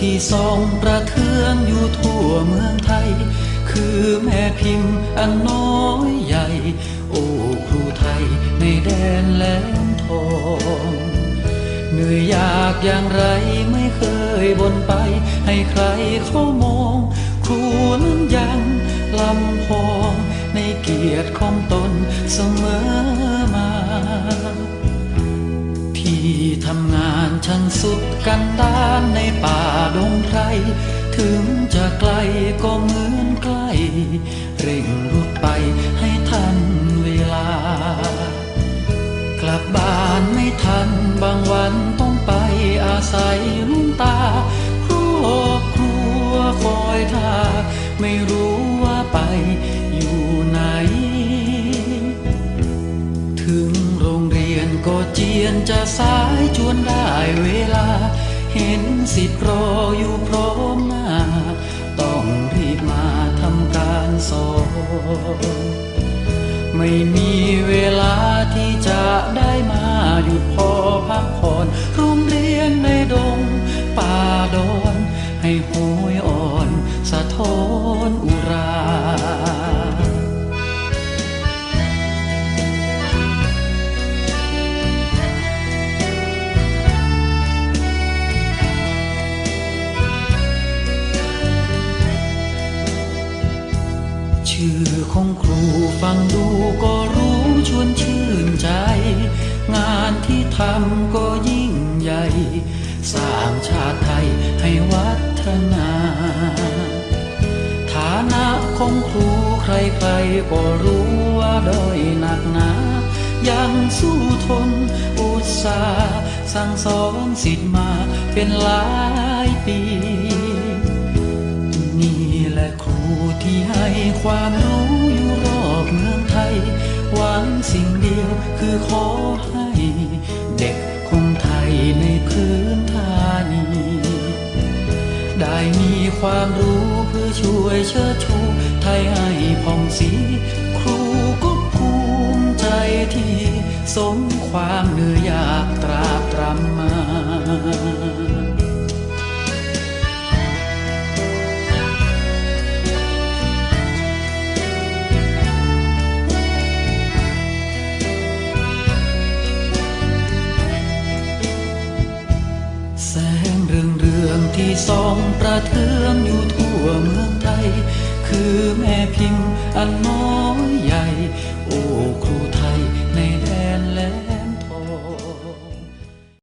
ที่สองประเทืองอยู่ทั่วเมืองไทย คือแม่พิมพ์อันน้อยใหญ่ โอ้ครูไทยในแดนแหลมทองเหนื่อยยากอย่างไรไม่เคยบนไป ให้ใครเขามอง ครูนั้นยังลำพองในเกียรติของตนเสมอมา ที่ทำงานชั้นสุดกันดานในป่าดงไพรถึงจะไกลก็เหมือนใกล้ เร่งรุดไปให้ทันเวลา กลับบ้านไม่ทันบางวัน เจียนจะสายจวนได้เวลา เห็นสิทธิ์รออยู่พร้อมหน้า ต้องรีบมาทำการสอนไม่มีเวลาที่จะได้มาหยุดพอพักผ่อนโรงเรียนในดงป่าดอนให้ ชื่อของครูฟังดูก็รู้ชวนชื่นใจ งานที่ทำก็ยิ่งใหญ่ สร้างชาติไทยให้วัฒนา ฐานะของครูใครๆก็รู้ว่าด้อยหนักหนา ยังสู้ทนอุตสาห์สั่งสอนสิทธิ์มาเป็นหลายปี นี่แหละครู ที่ให้ความรู้อยู่รอบเมืองไทย หวังสิ่งเดียวคือขอให้ เด็กคนไทยในพื้นฐานี ได้มีความรู้เพื่อช่วยเชิดชู ไทยให้ผ่องสี ครูก็ภูมิใจที่สมความเหนื่อยยากตราบตรำมา ที่ส่องประเทืองอยู่ทั่วเมืองไทย คือแม่พิมพ์อันน้อย